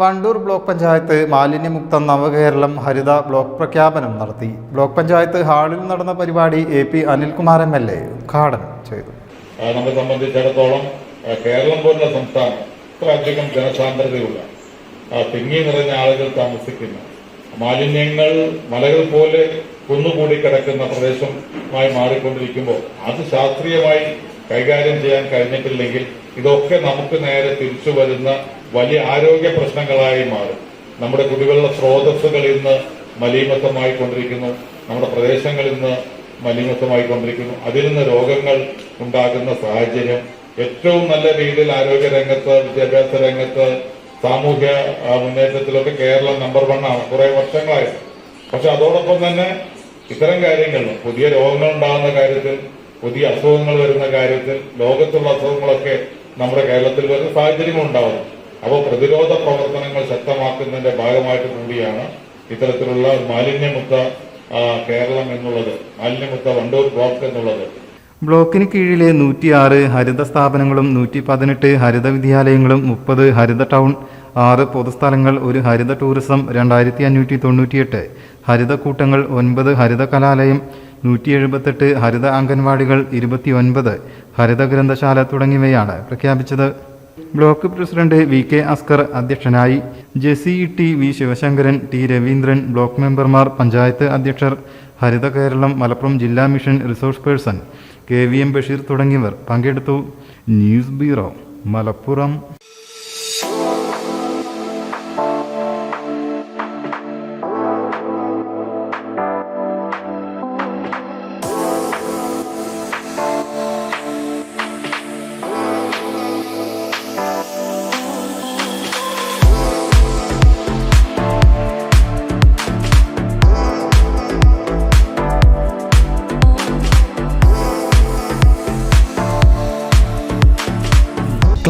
Wandoor block panchayat മാലിന്യമുക്ത നവകേരളം ഹരിത block പ്രഖ്യാപനം നടത്തി. ബ്ലോക്ക് പഞ്ചായത്ത് ഹാളിൽ നടന്ന പരിപാടി A P Anilkumar M L A ഉദ്ഘാടനം ചെയ്തു. നമ്മെ സംബന്ധിച്ചിടത്തോളം കേരളം പോലുള്ള സംസ്ഥാനം ഇത്രയധികം ജനസാന്ദ്രതയുള്ള തിങ്ങി നിറഞ്ഞ ആളുകൾ താമസിക്കുന്ന. മാലിന്യങ്ങൾ മലകൾ പോലെ കുന്നുകൂടി കിടക്കുന്ന പ്രദേശമായി മാറിക്കൊണ്ടിരിക്കുമ്പോൾ അത് ശാസ്ത്രീയമായി കൈകാര്യം ചെയ്യാൻ കഴിഞ്ഞിട്ടില്ലെങ്കിൽ ഇതൊക്കെ നമുക്ക് നേരെ തിരിച്ചു വരുന്ന വലിയ ആരോഗ്യ പ്രശ്നങ്ങളായി മാറും. നമ്മുടെ കുടിവെള്ള സ്രോതസ്സുകൾ ഇന്ന് മലീമത്തമായി കൊണ്ടിരിക്കുന്നു. നമ്മുടെ പ്രദേശങ്ങൾ ഇന്ന് മലിനത്വമായി കൊണ്ടിരിക്കുന്നു. അതിൽ നിന്ന് രോഗങ്ങൾ ഉണ്ടാകുന്ന സാഹചര്യം ഏറ്റവും നല്ല രീതിയിൽ ആരോഗ്യ രംഗത്ത് വിദ്യാഭ്യാസ രംഗത്ത് സാമൂഹ്യ മുന്നേറ്റത്തിലൊക്കെ കേരളം നമ്പർ വൺ ആണ്. കുറെ വർഷങ്ങളായി. പക്ഷെ അതോടൊപ്പം തന്നെ ഇത്തരം കാര്യങ്ങളിൽ പുതിയ രോഗങ്ങൾ ഉണ്ടാകുന്ന കാര്യത്തിൽ പുതിയ അസുഖങ്ങൾ വരുന്ന കാര്യത്തിൽ ലോകത്തുള്ള അസുഖങ്ങളൊക്കെ നമ്മുടെ കേരളത്തിൽ വരുന്ന സാഹചര്യങ്ങൾ ഉണ്ടാവുന്നു അപ്പോൾ പ്രതിരോധ പ്രവർത്തനങ്ങൾ ശക്തമാക്കുന്നതിന്റെ ഭാഗമായിട്ട് കൂടിയാണ് ഇത്തരത്തിലുള്ള മാലിന്യമുക്ത കേരളം എന്നുള്ളത് മാലിന്യമുക്ത വണ്ടൂർ ബ്ലോക്ക് എന്നുള്ളത്. ബ്ലോക്കിന് കീഴിലെ നൂറ്റിയാറ് ഹരിത സ്ഥാപനങ്ങളും നൂറ്റി പതിനെട്ട് ഹരിത വിദ്യാലയങ്ങളും മുപ്പത് ഹരിത ടൗൺ ആറ് പൊതുസ്ഥലങ്ങൾ ഒരു ഹരിത ടൂറിസം രണ്ടായിരത്തി അഞ്ഞൂറ്റി തൊണ്ണൂറ്റിയെട്ട് ഹരിത കൂട്ടങ്ങൾ ഒൻപത് ഹരിത കലാലയം നൂറ്റി എഴുപത്തെട്ട് ഹരിത അംഗൻവാടികൾ ഇരുപത്തിയൊൻപത് ഹരിത ഗ്രന്ഥശാല തുടങ്ങിയവയാണ് പ്രഖ്യാപിച്ചത്. Block president V K Askar അധ്യക്ഷനായി Jessy T V Sivasankaran T Raveendran block മെമ്പർമാർ പഞ്ചായത്ത് അധ്യക്ഷർ ഹരിത കേരളം മലപ്പുറം ജില്ലാ mission resource person K V M Basheer തുടങ്ങിയവർ പങ്കെടുത്തു. News bureau Malappuram.